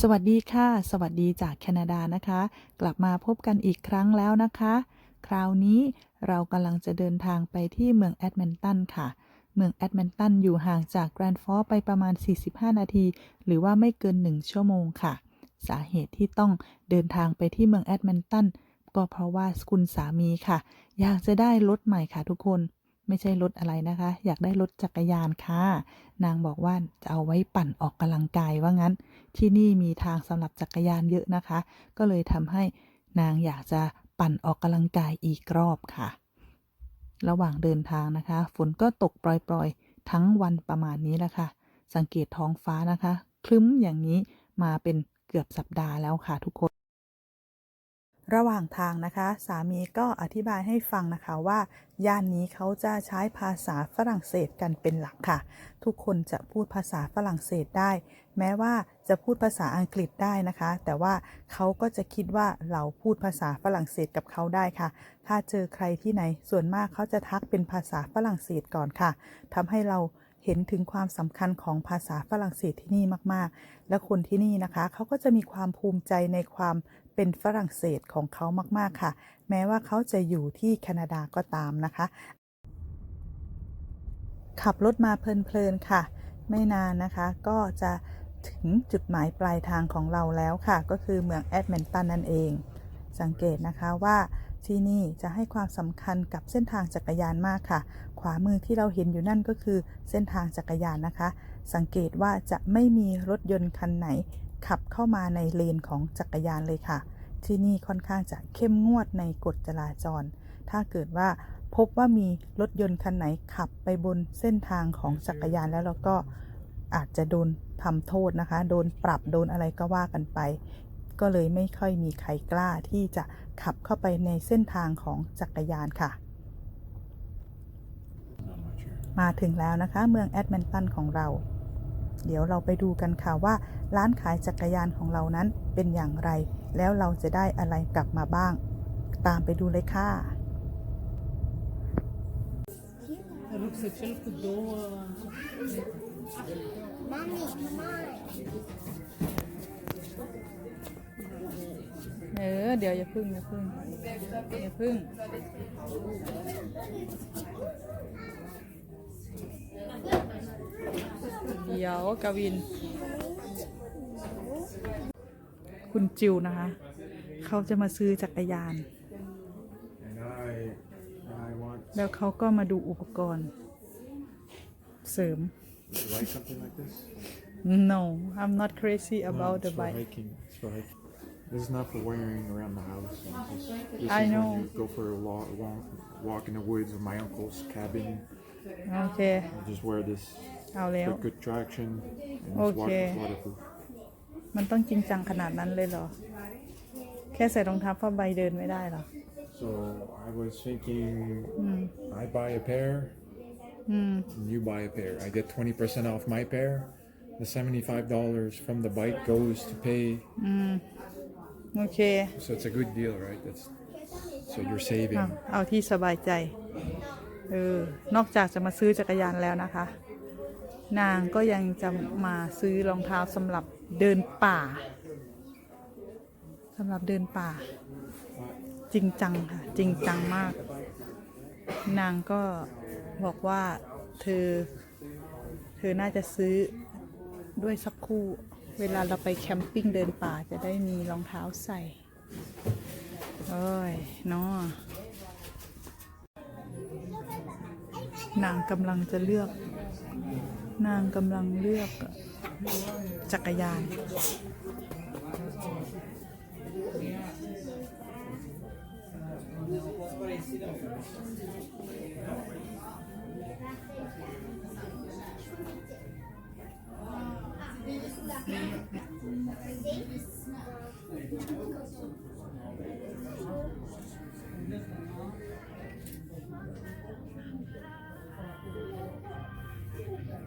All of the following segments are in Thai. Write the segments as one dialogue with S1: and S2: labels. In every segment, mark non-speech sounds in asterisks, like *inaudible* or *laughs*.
S1: สวัสดีค่ะ สวัสดีจากแคนาดานะคะ กลับมาพบกันอีกครั้งแล้วนะคะ คราวนี้เรากำลังจะเดินทางไปที่เมืองแอดแมนตันค่ะ เมืองแอดแมนตันอยู่ห่างจากแกรนด์ฟอร์ไปประมาณ 45 นาที หรือว่าไม่เกิน 1 ชั่วโมงค่ะ สาเหตุที่ต้องเดินทางไปที่เมืองแอดแมนตันก็เพราะว่าคุณสามีค่ะ อยากจะได้รถใหม่ค่ะทุกคน ไม่ใช่รถอะไรนะคะ อยากได้รถจักรยานค่ะ นางบอกว่าจะเอาไว้ปั่นออกกำลังกายว่างั้น ที่นี่มีทางสำหรับจักรยานเยอะนะคะ ก็เลยทำให้นางอยากจะปั่นออกกำลังกายอีกรอบค่ะ ระหว่างเดินทางนะคะ ฝนก็ตกปล่อยๆ ทั้งวันประมาณนี้แหละค่ะ สังเกตท้องฟ้านะคะ คลึ้มอย่างนี้มาเป็นเกือบสัปดาห์แล้วค่ะทุกคน ระหว่างทางนะคะ สามีก็อธิบายให้ฟังนะคะว่า ย่านนี้เขาจะใช้ภาษาฝรั่งเศสกันเป็นหลักค่ะ ทุกคนจะพูดภาษาฝรั่งเศสได้ แม้ว่าจะพูดภาษาอังกฤษได้นะคะ แต่ว่าเขาก็จะคิดว่าเราพูดภาษาฝรั่งเศสกับเขาได้ค่ะ ถ้าเจอใครที่ไหนส่วนมากเขาจะทักเป็นภาษาฝรั่งเศสก่อนค่ะทำให้เราเห็นถึงความสำคัญของภาษาฝรั่งเศสที่นี่มาก ๆ และคนที่นี่นะคะ เขาก็จะมีความภูมิใจในความ เป็นฝรั่งเศสของเขามาก ๆ ค่ะ แม้ว่าเขาจะอยู่ที่แคนาดาก็ตามนะคะ ขับรถมาเพลิน ๆ ค่ะ ไม่นานนะคะก็จะถึงจุดหมายปลายทางของเราแล้วค่ะ ก็คือเมืองแอดแมนตันนั่นเอง สังเกตนะคะว่าที่นี่จะให้ความสำคัญกับเส้นทางจักรยานมากค่ะ ขวามือที่เราเห็นอยู่นั่นก็คือเส้นทางจักรยานนะคะ สังเกตว่าจะไม่มีรถยนต์คันไหน ขับเข้ามาในเลนของจักรยานเลยค่ะ ที่นี่ค่อนข้างจะเข้มงวดในกฎจราจร ถ้าเกิดว่าพบว่ามีรถยนต์คันไหนขับไปบนเส้นทางของจักรยานแล้วเราก็อาจจะโดนทำโทษนะคะ โดนปรับโดนอะไรก็ว่ากันไป ก็เลยไม่ค่อยมีใครกล้าที่จะขับเข้าไปในเส้นทางของจักรยานค่ะ มาถึงแล้วนะคะ เมืองแอดแมนตันของเรา เดี๋ยวเราไปดูกันค่ะว่า ร้านขายจักรยานของเรานั้นเป็นอย่างไร แล้วเราจะได้อะไรกลับมาบ้าง ตามไปดูเลยค่ะ เออ เดี๋ยวอย่าพึ่งอย่าพึ่งอย่าพึ่ง เดี๋ยวกวิน คุณจิวนะคะ เขาจะมาซื้อจักรยาน
S2: And I, I want.
S1: แล้วเขาก็มาดูอุปกรณ์ เสริม
S2: Would you like something like this?
S1: no I'm not crazy
S2: No,
S1: about
S2: it's
S1: the
S2: for
S1: bike
S2: hiking. It's for hiking. This is not for wearing around the house. It's just- this
S1: I
S2: is
S1: know.
S2: When you go for a walk, walk, walk in the woods with my uncle's cabin.
S1: โอเค
S2: I just wear this
S1: เอาแล้ว
S2: for good traction. And it's water,
S1: Okay.
S2: it's waterproof.
S1: มันต้องจริงจังขนาดนั้นเลยเหรอ แค่ใส่รองเท้าผ้าใบเดินไม่ได้เหรอ
S2: So I was thinking,
S1: Hmm.
S2: I buy a pair,
S1: อืม
S2: and you buy a pair. I get 20% off my pair. The $75 from the bike goes to pay
S1: โอเค
S2: So it's a good deal, right? That's so you're
S1: เอา
S2: saving.
S1: เอาที่สบายใจ เออ นอกจากจะมาซื้อจักรยานแล้วนะคะ นางก็ยังจะมาซื้อรองเท้าสำหรับเดินป่าสำหรับเดินป่า จริงจังค่ะ จริงจังมาก นางก็บอกว่าเธอ เธอน่าจะซื้อด้วยสักคู่ เวลาเราไปแคมปิ้งเดินป่าจะได้มีรองเท้าใส่เอ้ยนาะนางกำลังจะเลือก นางกำลังเลือกจักรยาน
S2: You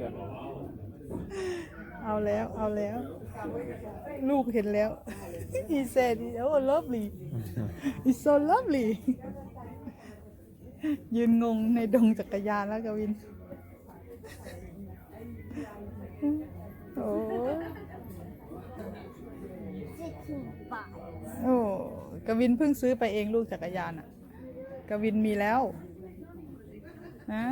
S2: get
S1: เอาแล้วเอาแล้ว ลูกเห็นแล้ว he said oh lovely it's so lovely ยืนงงในดงจักรยานแล้วกวิน โอ้
S3: 16 baht.
S1: โอ้กวินเพิ่งซื้อไปเองลูกจักรยานอะ กวินมีแล้ว นะ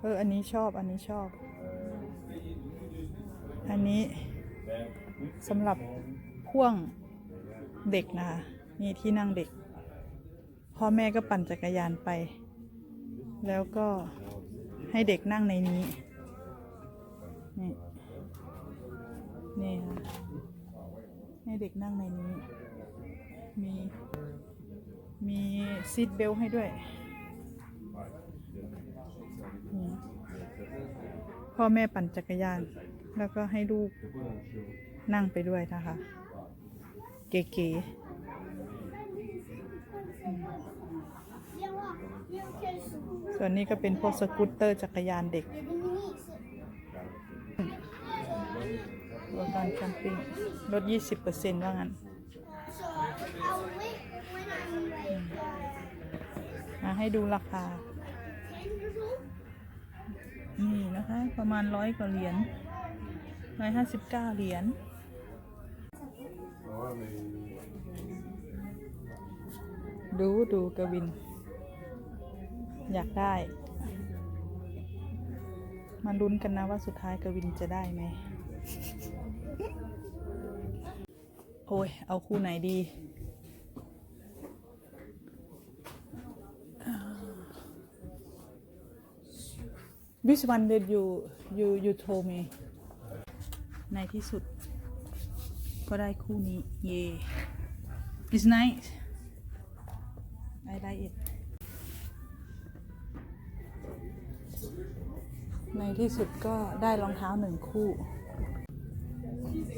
S1: เออ อันนี้ชอบ อันนี้ชอบ อันนี้สำหรับพ่วงเด็กนะคะนี่ที่นั่งเด็ก พ่อแม่ก็ปั่นจักรยานไป แล้วก็ให้เด็กนั่งในนี้นี่ นี่ค่ะให้เด็กนั่งในนี้ มีมีซีทเบลต์ให้ด้วย พ่อแม่ปั่นจักรยาน แล้วก็ให้ลูกนั่งไปด้วยนะคะ เก๋ๆส่วนนี้ก็เป็นพวกสกูตเตอร์จักรยานเด็ก รถการแคมปิ้งลด 20%ว่างั้นมาให้ดูราคา นี่นะคะ ประมาณร้อยกว่าเหรียญร้อยห้าสิบเก้าเหรียญดูดูกวิน อยากได้ มาลุ้นกันนะว่าสุดท้ายกวินจะได้ไหม โอ้ย เอาคู่ไหนดี Which one did you you you told me ในที่สุด ก็ได้คู่นี้ เย่ It's nice I like it ในที่สุดก็ได้รองเท้าหนึ่งคู่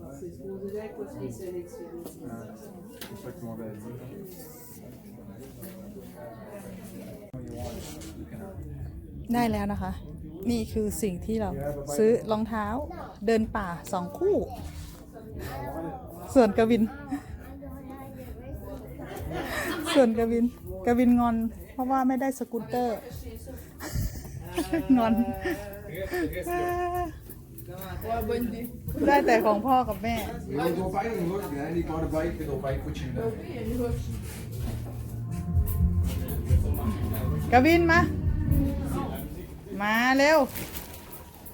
S4: Ils ont mis ça à temps. C'est supposé être quoi ce qui est sélectionné.
S2: Euh, C'est ça qu'ils m'avaient dit.
S1: ได้แล้วนะคะ นี่คือสิ่งที่เราซื้อรองเท้าเดินป่าสองคู่ ส่วนกวิน ส่วนกวินกวินงอน เพราะว่าไม่ได้สกูตเตอร์ งอน ได้แต่ของพ่อกับแม่
S2: Jullie doen veilig hoor, hè? die worden bij, die doen bij voetje.
S1: กวินมา มาเร็ว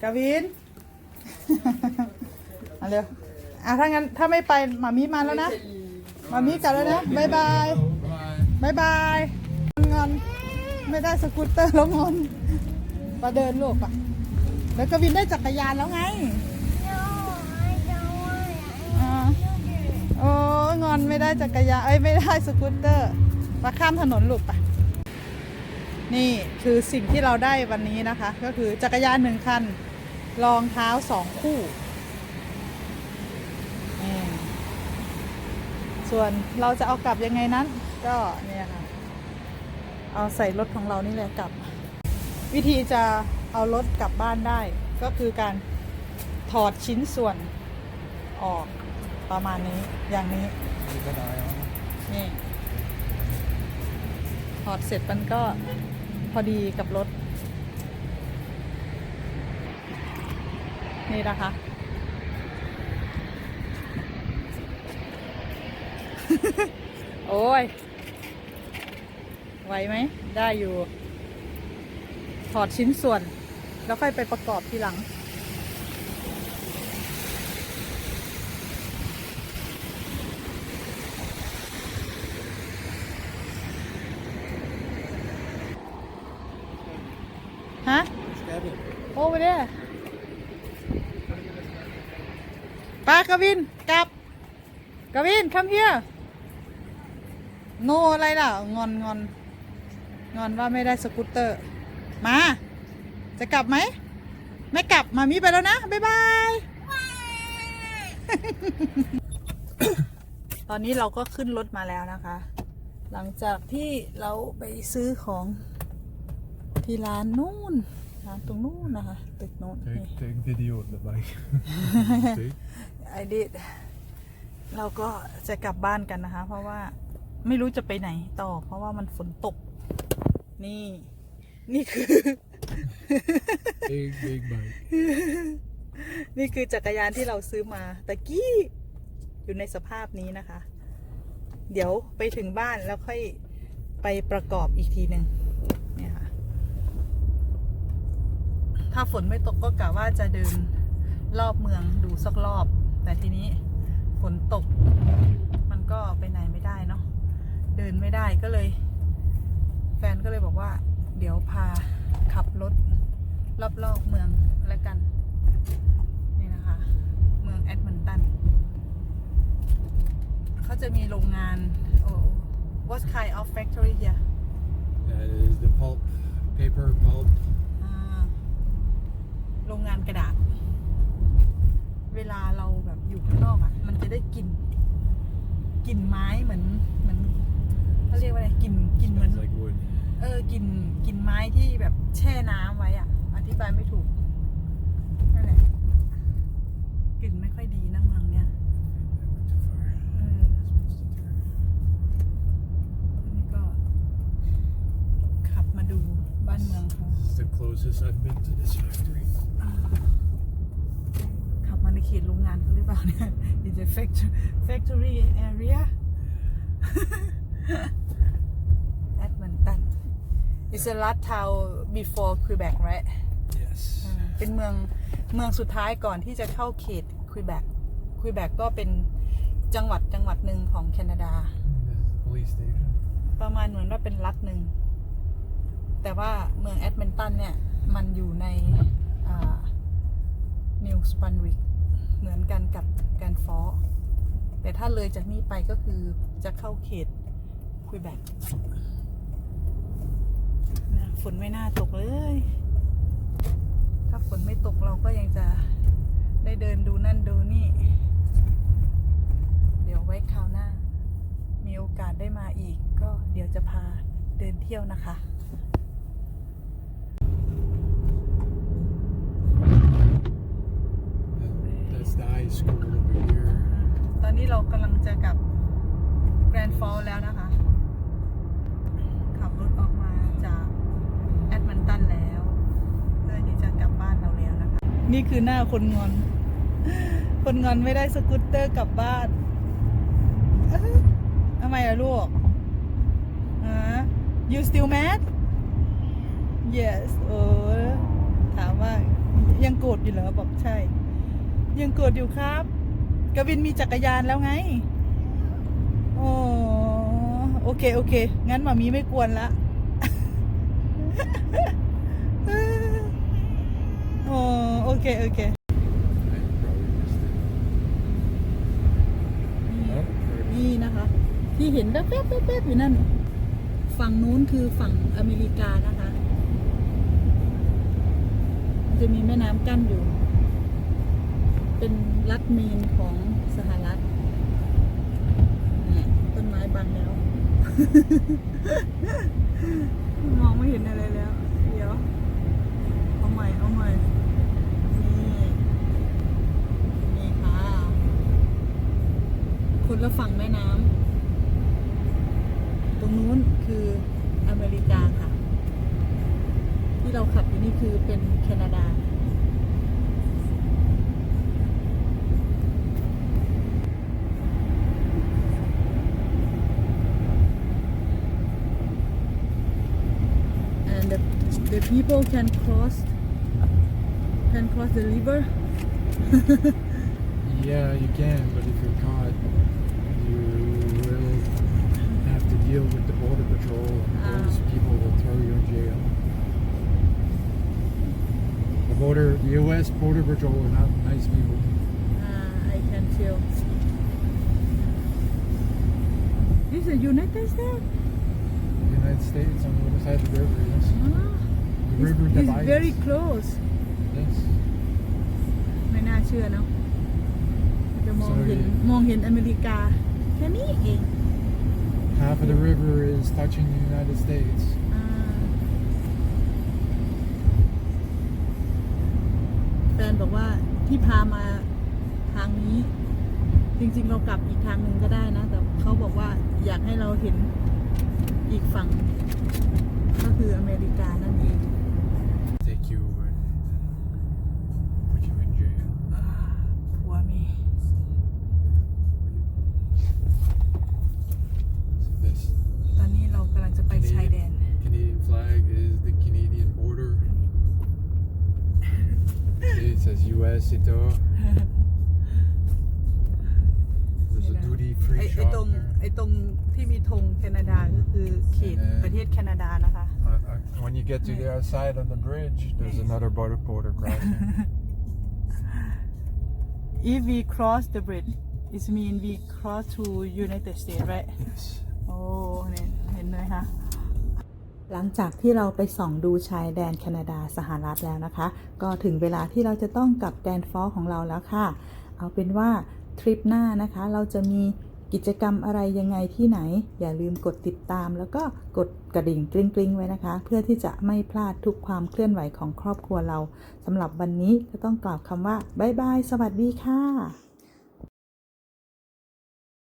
S1: กวิน มาเร็ว อะถ้างั้นถ้าไม่ไปหมามีมาแล้วนะหมามีกลับแล้วนะบายบายบายบายงอนไม่ได้สกูตเตอร์แล้วงอนมาเดินลูกปะ แล้วกวินได้จักรยานแล้วไงอ่าโอ้งอนไม่ได้จักรยานเอ้ยไม่ได้สกูตเตอร์มาข้ามถนนลูกปะนี่คือสิ่งที่เราได้วันนี้นะคะ ก็คือจักรยานหนึ่งคันรองเท้าสองคู่นี่ส่วนเราจะเอากลับยังไงนั้น ก็เนี่ยค่ะ เอาใส่รถของเรานี่แหละกลับ วิธีจะ เอารถกลับบ้านได้ ก็คือการถอดชิ้นส่วนออกประมาณนี้อย่างนี้นี่ถอดเสร็จมันก็พอดีกับรถ นี่นะคะ โอ้ย ไหวไหม ได้อยู่ถ อดชิ้นส่วน แล้วค่อยไปประกอบทีหลัง ฮะ Over there ปากวินกลับกวิน come here โนอะไรล่ะ งอนงอน งอนว่าไม่ได้สกูตเตอร์ มา จะกลับไหม ไม่กลับมามีไปแล้วนะ บ๊ายบาย ตอนนี้เราก็ขึ้นรถมาแล้วนะคะ หลังจากที่เราไปซื้อของที่ร้านนู่นร้านตรงนู่นนะคะ ตึกนู้นนี่
S2: take video of the bike. See?
S1: I did เราก็จะกลับบ้านกันนะคะ เพราะว่าไม่รู้จะไปไหนต่อ เพราะว่ามันฝนตก นี่ นี่คือ
S2: Big, big bike.
S1: นี่คือจักรยานที่เราซื้อมาตะกี้อยู่ในสภาพนี้นะคะ เดี๋ยวไปถึงบ้านแล้วค่อยไปประกอบอีกทีหนึ่งเนี่ยค่ะ ถ้าฝนไม่ตกก็กะว่าจะเดินรอบเมืองดูสักรอบ แต่ทีนี้ฝนตก มันก็ไปไหนไม่ได้เนาะเดินไม่ได้ก็เลย แฟนก็เลยบอกว่า เดี๋ยวพาขับรถรอบๆเมืองแล้วกัน นี่นะคะ เมืองแอดมันตันเขาจะมีโรงงานโอ้ what kind of factory here
S2: That is the pulp, paper pulp.
S1: อ่าโรงงานกระดาษ เวลาเราแบบอยู่ข้างนอกอะ่ะ มันจะได้กลิ่นกลิ่นไม้เหมือนเหมือนเขาเรียกว่าอะไรกลิ่นกลิ่นเหมือน
S2: Smells like wood.
S1: เออกลิ่นกลิ่นไม้ที่แบบแช่น้ำไว้อะอธิบายไม่ถูกนั่นแหละกลิ่นไม่ค่อยดีนะเมืองเนี้ย
S2: That went too far.
S1: เอออันนี้ก็ ขับมาดูบ้านเมืองเขา
S2: This is the closest I've been to this factory.
S1: ขับมาในเขตโรงงานเขาหรือเปล่าเนี่ย in the factory factory area Edmonton it's a last town before Quebec right
S2: Yes.
S1: อ่าเป็นเมืองเมืองสุดท้ายก่อนที่จะเข้าเขตควิแบกควิแบกก็เป็นจังหวัดจังหวัดหนึ่งของแคนาดา
S2: This is the police station.
S1: ประมาณเหมือนว่าเป็นรัฐหนึ่ง แต่ว่าเมืองแอดเมนตันเนี่ย มันอยู่ในนิวสปันวิกเหมือนกันกับแกรนฟอร์แต่ถ้าเลยจากนี้ไปก็คือจะเข้าเขตควิแบก นะฝนไม่น่าตกเลย ถ้าฝนไม่ตกเราก็ยังจะได้เดินดูนั่นดูนี่ เดี๋ยวไว้คราวหน้า มีโอกาสได้มาอีก ก็เดี๋ยวจะพาเดินเที่ยวนะคะ
S2: That- That's the high school over here.
S1: ตอนนี้เรากำลังจะกลับแกรนด์ฟอลแล้วนะคะ ขับรถออกมาจากแอดมันตันแล้ว เพื่อที่จะกลับบ้านเราแล้ว นี่คือหน้าคนงอน คนงอนไม่ได้สกูตเตอร์กลับบ้านทำไมอะลูกฮะ you still mad yes เออถามว่ายังโกรธอยู่เหรอบอกใช่ ยังโกรธอยู่ครับกวินมีจักรยานแล้วไงโอ้โอเค โอเค งั้นหมามีไม่กวนละ เคโอเค
S2: I probably missed it. Oh, there it
S1: นี่นะคะ ที่เห็นแป๊บๆแป๊บๆอยู่นั่น ฝั่งนู้นคือฝั่งอเมริกานะคะมันจะมีแม่น้ำกั้นอยู่ เป็นรัฐเมนของสหรัฐเนี่ยต้นไม้บังแล้ว มองไม่เห็นอะไรแล้ว เดี๋ยว เอาใหม่ เอาใหม่ นี่ นี่ค่ะ คนละฝั่งแม่น้ำตรงนู้นคืออเมริกาค่ะ ที่เราขับอยู่นี่คือเป็นแคนาดา and the, the people can cross can cross the river
S2: Yeah, you can, but if you're caught, deal with the border patrol. and
S1: Ah.
S2: Those people will throw you in jail. The border, the U.S. border patrol are not nice people.
S1: uh, I can feel This is United States
S2: The United States on the other side of the river, yes.
S1: Ah,
S2: The river
S1: it's, it's
S2: divides.
S1: very close
S2: Yes.
S1: ไม่น่าเชื่อเนาะจะมองเห็น
S2: Sorry.
S1: มองเห็นอเมริกา แค่นี้เอง
S2: Half of the river is touching the United States.
S1: อ่าแฟนบอกว่าที่พามาทางนี้ จริง ๆ เรากลับอีกทางหนึ่งก็ได้นะ แต่เขาบอกว่าอยากให้เราเห็นอีกฝั่ง ก็คืออเมริกานั่นเอง
S2: it *laughs* says US Ito. There's a duty
S1: ไอ้
S2: free
S1: ไอ้
S2: shop
S1: ตรง
S2: there.
S1: ไอ้ตรงที่มีธงแคนาดาก็คือเขต
S2: เออ
S1: ประเทศแคนาดานะคะ
S2: Uh, uh, when you get to the other side of the bridge, there's another border border crossing. *laughs*
S1: if we cross the bridge it mean we cross to United States right
S2: yes.
S1: โอ้เนี่ยเห็นไหมคะ หลังจากที่เราไปส่องดูชายแดนแคนาดาสหรัฐแล้วนะคะ ก็ถึงเวลาที่เราจะต้องกลับแดนฟอของเราแล้วค่ะ เอาเป็นว่าทริปหน้านะคะ เราจะมีกิจกรรมอะไรยังไงที่ไหน อย่าลืมกดติดตาม แล้วก็กดกระดิ่งกริ๊งๆไว้นะคะ เพื่อที่จะไม่พลาดทุกความเคลื่อนไหวของครอบครัวเราสำหรับวันนี้ก็ต้องกล่าวคำว่าบ๊ายบายสวัสดีค่ะ